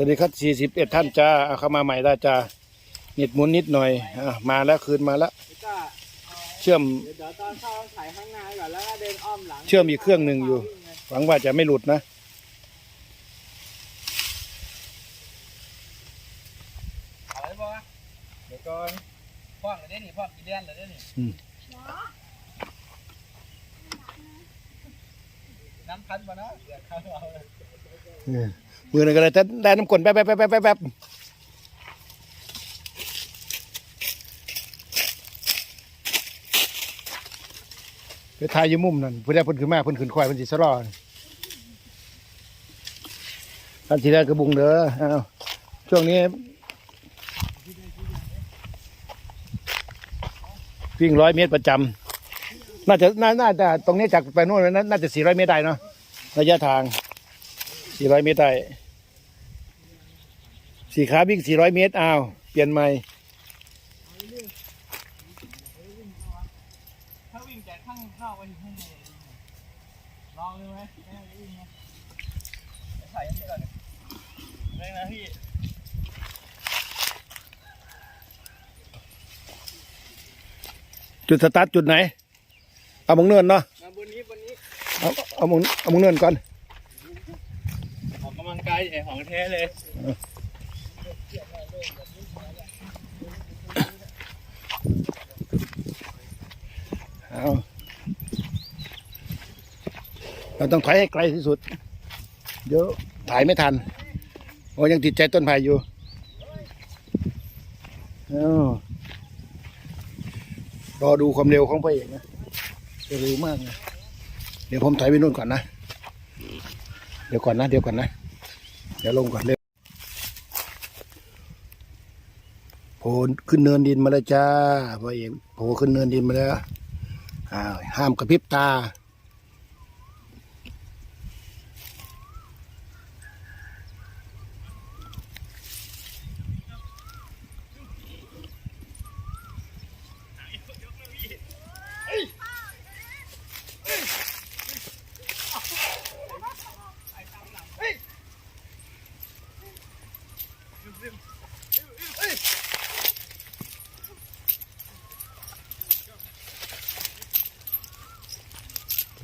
สวัสดีครับสี่สิบเอ็ดท่านจ้าเอาเข้ามาใหม่ได้จ้านิดหมุนนิดหน่อยอะมาแล้วคืนมาแล้วแล้วก็เชื่อมเดี๋ยวตอนเข้าถ่ายข้างในก่อนแล้วก็เดินอ้อมหลังเชื่อมอีกเครื่องหนึ่งอยู่ หวังว่าจะไม่หลุดนะ อะไรบ่เดี๋ยวก่อนพ่อเลยได้นี่พ่อกี่เดือนเลยได้นี่อืม น้ำพันบ่เนาะเดี๋ยวเข้าเอาเลยเออ มือหนึ่งก็เลยแต่ได้น้ำกลนแป๊บแป๊บแป๊บแป๊บแป๊บแป๊บไปทายอยู่มุมนั่นเพื่อนได้เพิ่นขึ้นมาเพิ่นขึ้นควายเพิ่นสิสะรอท่านทีแรกกระบุงเด้อเอาช่วงนี้วิ่งร้อยเมตรประจำน่าจะน่าน่าจะตรงนี้จากไปโน่นน่าน่าจะสี่ร้อยเมตรได้เนาะระยะทาง สี่ร้อยเมตรได้สี่ขาวิ่งสี่ร้อยเมตรอ้าว เปลี่ยนใหม่ถ้าวิ่งจากข้างเข้าไปถึงข้างในลองดูไหมไม่ให้วิ่งไหมเดี๋ยวใส่อันนี้ก่อนเร่งนะพี่จุดสตาร์ทจุดไหน เอามงเนินเนาะมาบนนี้บนนี้เอาเอามงเอามงเนินก่อนำลังกายไอ้ของแท้เลยเอาเราต้องถอยให้ไกลที่สุด เดี๋ยวถ่ายไม่ทัน โอ้ยังติดใจต้นไผ่อยู่รอดูความเร็วของพระเอกนะจะเร็วมากนะเดี๋ยวผมถอยไปนู่นก่อนนะ เดี๋ยวก่อนนะ เดี๋ยวก่อนนะ เดี๋ยวลงก่อนเร็วโผล่ขึ้นเนินดินมาแล้วจ้าพ่อเองโผล่ขึ้นเนินดินมาแล้วอ้าวห้ามกระพริบตา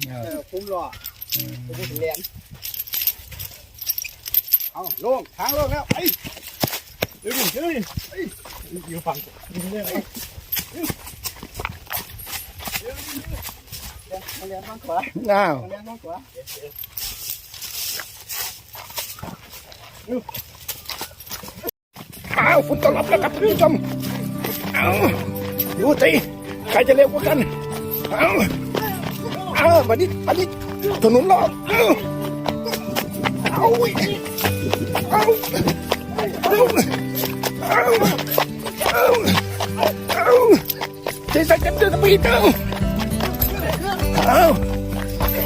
เออคุ้มรอจะได้ถึงแรงเอาลงทางลงแล้วไอ้เดี๋ยวดิเดี๋ยวดิเอ้ยอยู่ฝั่งนี่เรื่องไอ้มาเรียนบ้างขวาอ้าวเรียนบ้างขวาอ้าวฝุ่นตลบแล้วครับท่านผู้ชมเอาดูสิใครจะเร็วกว่ากันเอาเอาวันนี้วันนี้ถนนรอบเอาเอาเอาเอาเอาเอาเอาเจ๊สักกันเดินไปเถอะเอา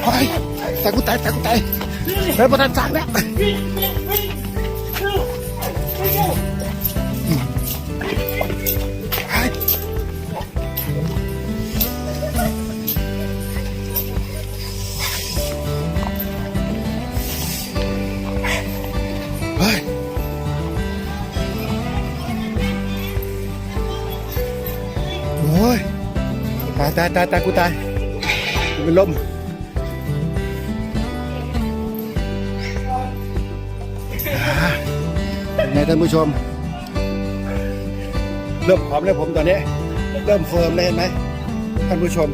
ไปตายกูตายตายกูตายแล้วประธานสั่งแล้ว อ้ยตายตายตายตายกูตายกูเป็นลมอ่าเป็นไงท่านผู้ชม เริ่มผอมแล้วผมตอนนี้ เริ่มเฟิร์มเลยเห็นไหมท่านผู้ชม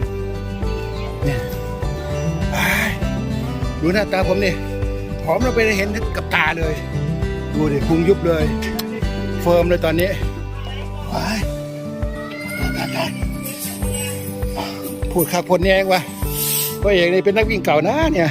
เนี่ยดูหน้าตาผมนี่ผอมเราไปเห็นกับตาเลย ดูดิพุงยุบเลย เฟิร์มเลยตอนนี้ว้ายตายตาย พูดข้าคนนี้เองวะพ่อเอกนี่เป็นนักวิ่งเก่านะเนี่ย